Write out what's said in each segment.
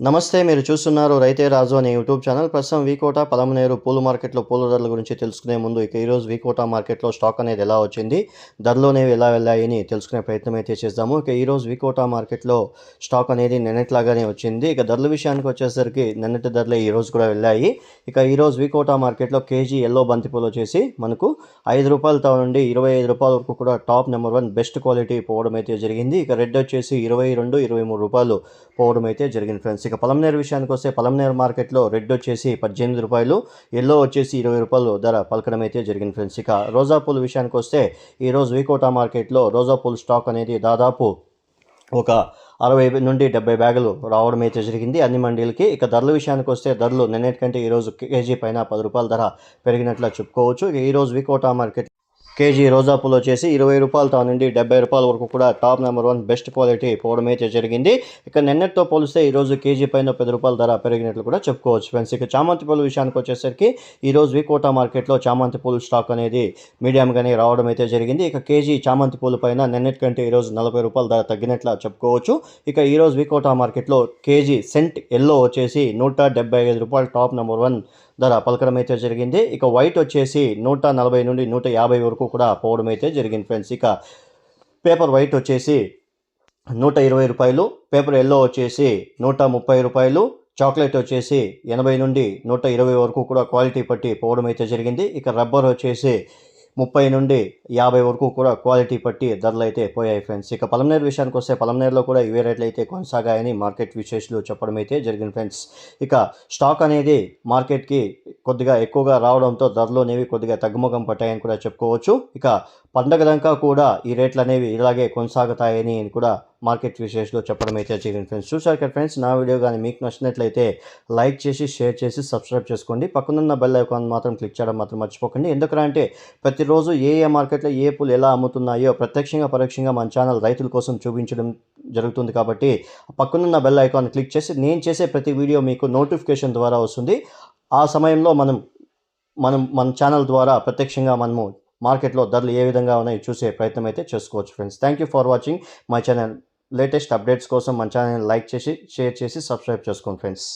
నమస్తే మీరు చూస్తున్నారు రైతే రాజు అనే యూట్యూబ్ ఛానల్. ప్రస్తుతం వీకోట పలమనేరు పూల మార్కెట్లో పూల ధరల గురించి తెలుసుకునే ముందు ఇక ఈరోజు వీకోట మార్కెట్లో స్టాక్ అనేది ఎలా వచ్చింది ధరలు అనేవి ఎలా వెళ్ళాయని తెలుసుకునే ప్రయత్నం అయితే చేద్దాము. ఇక ఈరోజు వీకోట మార్కెట్లో స్టాక్ అనేది నిన్నట్లాగానే వచ్చింది. ఇక ధరల విషయానికి వచ్చేసరికి నిన్నటి ధరలే ఈరోజు కూడా వెళ్ళాయి. ఇక ఈరోజు వీకోట మార్కెట్లో కేజీ ఎల్లో బంతిపూలు వచ్చేసి మనకు ఐదు రూపాయలతో నుండి ఇరవై ఐదు రూపాయల వరకు కూడా top number one best quality పోవడం అయితే జరిగింది. ఇక రెడ్ వచ్చేసి ఇరవై రెండు ఇరవై మూడు రూపాయలు పోవడం అయితే జరిగింది ఫ్రెండ్స్. ఇక పలంనేరు విషయానికి వస్తే పలంనేరు మార్కెట్లో రెడ్ వచ్చేసి పద్దెనిమిది రూపాయలు ఎల్లో వచ్చేసి ఇరవై రూపాయలు ధర పలకడం అయితే జరిగింది ఫ్రెండ్స్. ఇక రోజా పూల విషయానికి వస్తే ఈరోజు వికోటా మార్కెట్లో రోజా పూల స్టాక్ అనేది దాదాపు ఒక అరవై నుండి డెబ్బై బ్యాగులు రావడం అయితే జరిగింది. అన్ని మండీలకి ఇక ధరల విషయానికి వస్తే ధరలు నిన్నటికంటే ఈరోజు కేజీ పైన పది రూపాయల ధర పెరిగినట్లు చెప్పుకోవచ్చు. ఈరోజు వికోటా మార్కెట్ కేజీ రోజా పూలు వచ్చేసి ఇరవై రూపాయలతో నుండి డెబ్బై రూపాయల వరకు కూడా top number one best quality పోవడం అయితే జరిగింది. ఇక నిన్నటితో పోలిస్తే ఈరోజు కేజీ పైన పది రూపాయల ధర పెరిగినట్లు కూడా చెప్పుకోవచ్చు ఫ్రెండ్స్. ఇక చామంతి పూల విషయానికి వచ్చేసరికి ఈరోజు వికోటా మార్కెట్లో చామంతి పూల స్టాక్ అనేది మీడియంగానే రావడం అయితే జరిగింది. ఇక కేజీ చామంతి పూల పైన నిన్నటి కంటే ఈరోజు నలభై రూపాయల ధర తగ్గినట్లు చెప్పుకోవచ్చు. ఇక ఈరోజు వికోటా మార్కెట్లో కేజీ సెంట్ ఎల్లో వచ్చేసి నూట డెబ్బై ఐదు రూపాయలు టాప్ నెంబర్ వన్ ధర పలకడం అయితే జరిగింది. ఇక వైట్ వచ్చేసి నూట నలభై నుండి నూట యాభై వరకు కూడా పోవడం అయితే జరిగింది ఫ్రెండ్స్. ఇక పేపర్ వైట్ వచ్చేసి నూట ఇరవై రూపాయలు పేపర్ ఎల్లో వచ్చేసి నూట ముప్పై రూపాయలు చాక్లెట్ వచ్చేసి ఎనభై నుండి నూట ఇరవై వరకు కూడా క్వాలిటీ పట్టి పోవడం అయితే జరిగింది. ఇక రబ్బర్ వచ్చేసి ముప్పై నుండి యాభై వరకు కూడా క్వాలిటీ పట్టి ధరలు అయితే పోయాయి ఫ్రెండ్స్. ఇక పలమనేరు విషయానికి వస్తే పలమనేరులో కూడా ఇవే రేట్లు అయితే కొనసాగాయని మార్కెట్ విశేషాలు చెప్పడం అయితే జరిగింది ఫ్రెండ్స్. ఇక స్టాక్ అనేది మార్కెట్కి కొద్దిగా ఎక్కువగా రావడంతో ధరలు అనేవి కొద్దిగా తగ్గుముఖం పట్టాయని కూడా చెప్పుకోవచ్చు. ఇక పండగ దాకా కూడా ఈ రేట్లు అనేవి ఇలాగే కొనసాగుతాయని కూడా మార్కెట్ విశేషాలు చెప్పడం అయితే జరిగింది ఫ్రెండ్స్. చూసారు కదా ఫ్రెండ్స్ నా వీడియో కానీ మీకు నచ్చినట్లయితే లైక్ చేసి షేర్ చేసి సబ్స్క్రైబ్ చేసుకోండి. పక్కనున్న బెల్ ఐకాన్ మాత్రం క్లిక్ చేయడం మాత్రం మర్చిపోకండి. ఎందుకంటే ప్రతిరోజు ఏ ఏ మార్కెట్లో ఏ పూలు ఎలా అమ్ముతున్నాయో ప్రత్యక్షంగా పరోక్షంగా మన ఛానల్ రైతుల కోసం చూపించడం జరుగుతుంది కాబట్టి పక్కనున్న బెల్ ఐకాన్ క్లిక్ చేసి నేను చేసే ప్రతి వీడియో మీకు నోటిఫికేషన్ ద్వారా వస్తుంది. ఆ సమయంలో మనం మనం మన ఛానల్ ద్వారా ప్రత్యక్షంగా మనము మార్కెట్లో ధరలు ఏ విధంగా ఉన్నాయో చూసే ప్రయత్నం అయితే చేసుకోవచ్చు friends. Thank you for watching my channel latest updates కోసం మన ఛానల్ లైక్ చేసి షేర్ చేసి సబ్స్క్రైబ్ చేసుకోండి ఫ్రెండ్స్.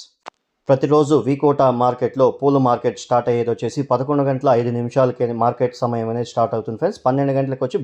ప్రతిరోజు వికోట మార్కెట్లో పూల మార్కెట్ స్టార్ట్ అయ్యేది వచ్చేసి పదకొండు గంటల ఐదు నిమిషాలకి మార్కెట్ సమయం అనేది స్టార్ట్ అవుతుంది ఫ్రెండ్స్. పన్నెండు గంటలకు వచ్చి